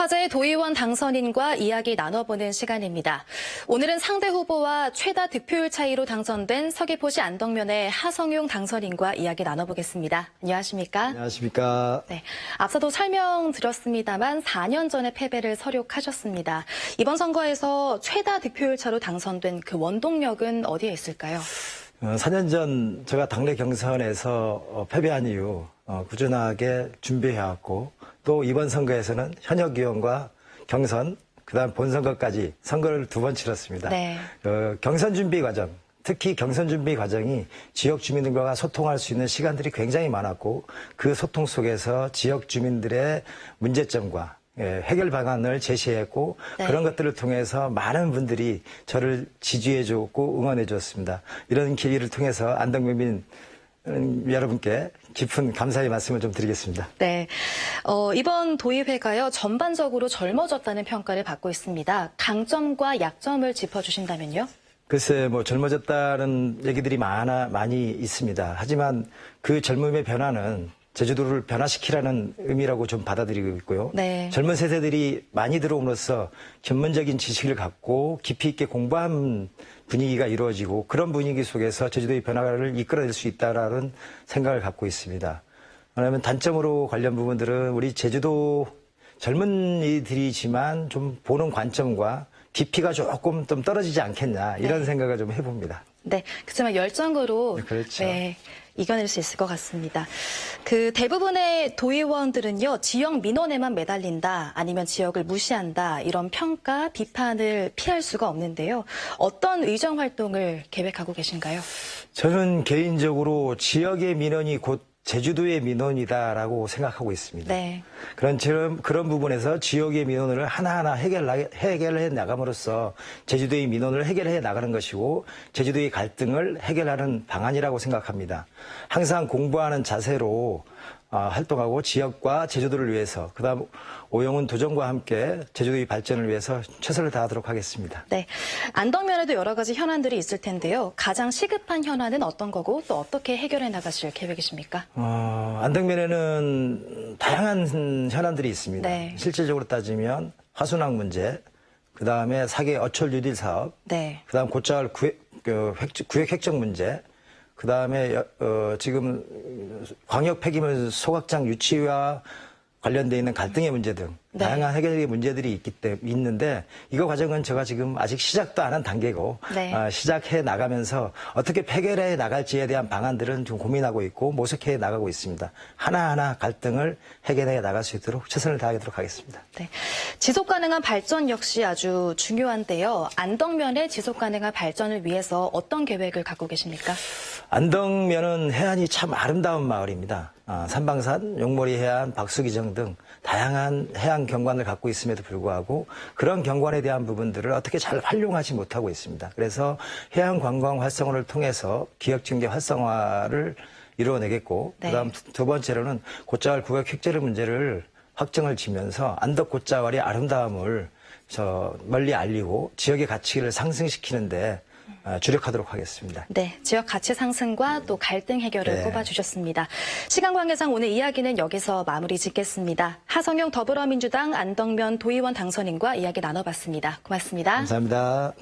화제의 도의원 당선인과 이야기 나눠보는 시간입니다. 오늘은 상대 후보와 최다 득표율 차이로 당선된 서귀포시 안덕면의 하성용 당선인과 이야기 나눠보겠습니다. 안녕하십니까? 안녕하십니까. 네. 앞서도 설명드렸습니다만 4년 전에 패배를 서력하셨습니다. 이번 선거에서 최다 득표율 차로 당선된 그 원동력은 어디에 있을까요? 어, 4년 전 제가 당내 경선에서 어, 패배한 이후 어, 꾸준하게 준비해왔고 또 이번 선거에서는 현역 의원과 경선 그다음 본선거까지 선거를 두 번 치렀습니다. 네. 어, 경선 준비 과정 특히 경선 준비 과정이 지역 주민들과 소통할 수 있는 시간들이 굉장히 많았고 그 소통 속에서 지역 주민들의 문제점과 예, 해결 방안을 제시했고 네. 그런 것들을 통해서 많은 분들이 저를 지지해 줬고 응원해 줬습니다. 이런 계기를 통해서 안덕민민 음, 여러분께 깊은 감사의 말씀을 좀 드리겠습니다. 네. 어, 이번 도의회가요, 전반적으로 젊어졌다는 평가를 받고 있습니다. 강점과 약점을 짚어주신다면요? 글쎄, 뭐 젊어졌다는 얘기들이 많아 많이 있습니다. 하지만 그 젊음의 변화는 제주도를 변화시키라는 의미라고 좀 받아들이고 있고요. 네. 젊은 세대들이 많이 들어옴으로써 전문적인 지식을 갖고 깊이 있게 공부한 분위기가 이루어지고 그런 분위기 속에서 제주도의 변화를 이끌어낼 수 있다라는 생각을 갖고 있습니다. 왜냐하면 단점으로 관련 부분들은 우리 제주도 젊은이들이지만 좀 보는 관점과 깊이가 조금 좀 떨어지지 않겠냐 이런 네. 생각을 좀 해봅니다. 네. 그렇지만 열정으로. 네, 그렇죠. 네, 이겨낼 수 있을 것 같습니다. 그 대부분의 도의원들은요, 지역 민원에만 매달린다, 아니면 지역을 무시한다, 이런 평가, 비판을 피할 수가 없는데요. 어떤 의정 활동을 계획하고 계신가요? 저는 개인적으로 지역의 민원이 곧 제주도의 민원이다라고 생각하고 있습니다. 네. 그런 그런 부분에서 지역의 민원을 하나하나 해결 해결해 나감으로써 제주도의 민원을 해결해 나가는 것이고 제주도의 갈등을 해결하는 방안이라고 생각합니다. 항상 공부하는 자세로 아, 활동하고 지역과 제주도를 위해서 그다음 오영훈 도정과 함께 제주도의 발전을 위해서 최선을 다하도록 하겠습니다. 네. 안덕면에도 여러 가지 현안들이 있을 텐데요. 가장 시급한 현안은 어떤 거고 또 어떻게 해결해 나가실 계획이십니까? 어, 안덕면에는 다양한 현안들이 있습니다. 네. 실질적으로 따지면 화순항 문제, 그 다음에 사계 어철 뉴딜 사업, 네. 그 다음 곧잘 구획, 그 획- 구획 획정 문제, 그 다음에 어, 지금 광역 폐기물 소각장 유치와 관련돼 있는 갈등의 문제 등 네. 다양한 해결의 문제들이 있기 때문에 있는데 이거 과정은 제가 지금 아직 시작도 안 한 단계고 네. 아, 시작해 나가면서 어떻게 해결해 나갈지에 대한 방안들은 좀 고민하고 있고 모색해 나가고 있습니다. 하나하나 갈등을 해결해 나갈 수 있도록 최선을 다하도록 하겠습니다. 네. 지속 가능한 발전 역시 아주 중요한데요. 안덕면의 지속 가능한 발전을 위해서 어떤 계획을 갖고 계십니까? 안덕면은 해안이 참 아름다운 마을입니다. 아, 삼방산, 용머리 해안, 박수기정 등 다양한 해안 경관을 갖고 있음에도 불구하고 그런 경관에 대한 부분들을 어떻게 잘 활용하지 못하고 있습니다. 그래서 해안 관광 활성화를 통해서 기업 증계 활성화를 이루어내겠고 네. 그다음 두- 두 번째로는 곧자왈 구역 획제를 문제를 확정을 지면서 안덕 곧자왈의 아름다움을 저 멀리 알리고 지역의 가치를 상승시키는데 아, 주력하도록 하겠습니다. 네, 지역 가치 상승과 또 갈등 해결을 네. 꼽아주셨습니다. 시간 관계상 오늘 이야기는 여기서 마무리 짓겠습니다. 하성용 더불어민주당 안덕면 도의원 당선인과 이야기 나눠봤습니다. 고맙습니다. 감사합니다.